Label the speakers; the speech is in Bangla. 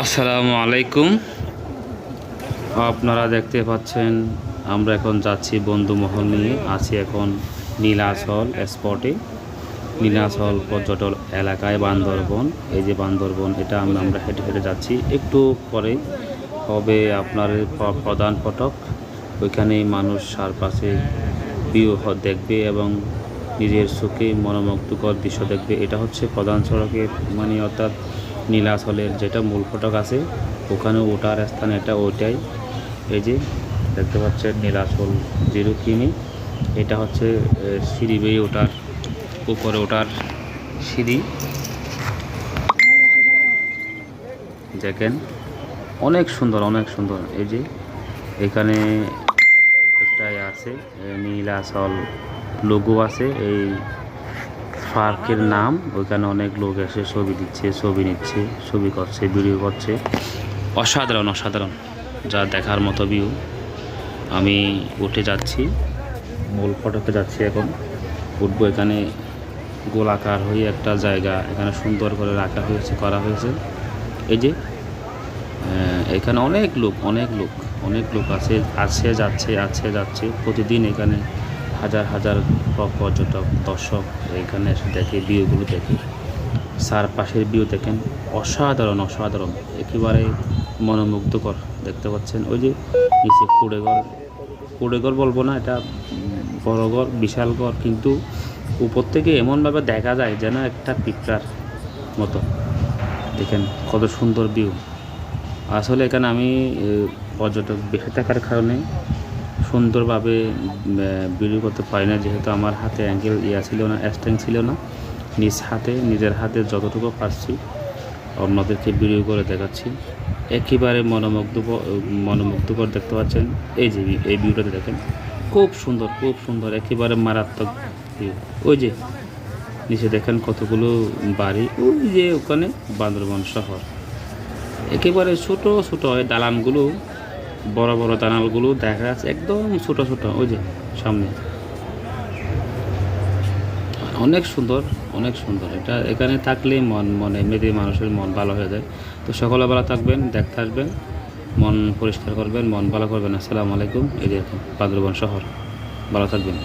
Speaker 1: আসসালামু আলাইকুম। আপনারা দেখতে পাচ্ছেন, আমরা এখন যাচ্ছি বন্ধু মহল নিয়ে। আছি এখন নীলাচল স্পটে নীলাচল পর্যটন এলাকায় বান্দরবন। এই যে বান্দরবন, এটা আমরা আমরা হেঁটে হেঁটে যাচ্ছি। একটু পরে হবে আপনার প্রধান ফটক। ওইখানে মানুষ চারপাশে ভিউ দেখবে এবং নিজের চোখে মনোমুগ্ধকর দৃশ্য দেখবে। এটা হচ্ছে প্রধান সড়কের মানে অর্থাৎ নীলাচলের যেটা মূল ফটক আছে, ওখানে ওঠার স্থান এটা ওইটাই। এই যে দেখতে পাচ্ছেন নীলাচল জিরো কিমি এটা হচ্ছে সিঁড়ি বেয়ে ওটার উপরে ওঠার সিঁড়ি। দেখেন, অনেক সুন্দর অনেক সুন্দর। এই যে এখানে একটাই আছে নীলাচল লোগো আছে, এই পার্কের নাম, ওইখানে অনেক লোক এসে ছবি দিচ্ছে, ছবি নিচ্ছে, ছবি করছে, ভিডিও করছে। অসাধারণ অসাধারণ। যা দেখার মতো ভিউ আমি উঠে যাচ্ছি, মূল ফটোতে যাচ্ছি এখন। উঠবো এখানে গোলাকার হয়ে একটা জায়গা, এখানে সুন্দর করে রাখা হয়েছে, করা হয়েছে। এই যে এখানে অনেক লোক অনেক লোক অনেক লোক আছে আছে, যাচ্ছে আছে, যাচ্ছে। প্রতিদিন এখানে হাজার হাজার পর্যটক, দর্শক এখানে এসে দেখে, ভিউগুলো দেখে। সার পাশের ভিউ দেখেন, অসাধারণ অসাধারণ। একেবারে মনোমুগ্ধকর দেখতে পাচ্ছেন। ওই যে নিচে কুড়েঘর কুড়েঘর বলব না, এটা বড় ঘর, বিশাল ঘর, কিন্তু উপর থেকে এমনভাবে দেখা যায় যেন একটা পিকচার মতো। দেখেন কত সুন্দর ভিউ। আসলে এখানে আমি পর্যটক বেশি থাকার কারণে সুন্দরভাবে ভিডিও করতে পারি না, যেহেতু আমার হাতে অ্যাঙ্গেল ইয়া ছিল না স্ট্যান্ড ছিল না। নিজ হাতে, নিজের হাতে যতটুকু পারছি, অন্যদেরকে ভিডিও করে দেখাচ্ছি। একেবারে মনোমুগ্ধ মনোমুগ্ধকর দেখতে পাচ্ছেন। এই যে, এই ভিউটাতে দেখেন। খুব সুন্দর খুব সুন্দর, একেবারে মারাত্মক ভিউ ওই যে, নিচে দেখেন কতগুলো বাড়ি, ওই যে ওখানে বান্দরবন শহর। একেবারে ছোট ছোট, ওই দালানগুলো বড় বড় দানালগুলো দেখা যাচ্ছে একদম ছোট ছোট, ওই যে সামনে। অনেক সুন্দর অনেক সুন্দর। এটা এখানে থাকলে মন, মনে এমনিতে মানুষের মন ভালো হয়ে যায়। তো সকালবেলা থাকবেন, দেখতে আসবেন, মন পরিষ্কার করবেন, মন ভালো করবেন। আসসালামু আলাইকুম, এই যে বান্দরবন শহর। ভালো থাকবেন।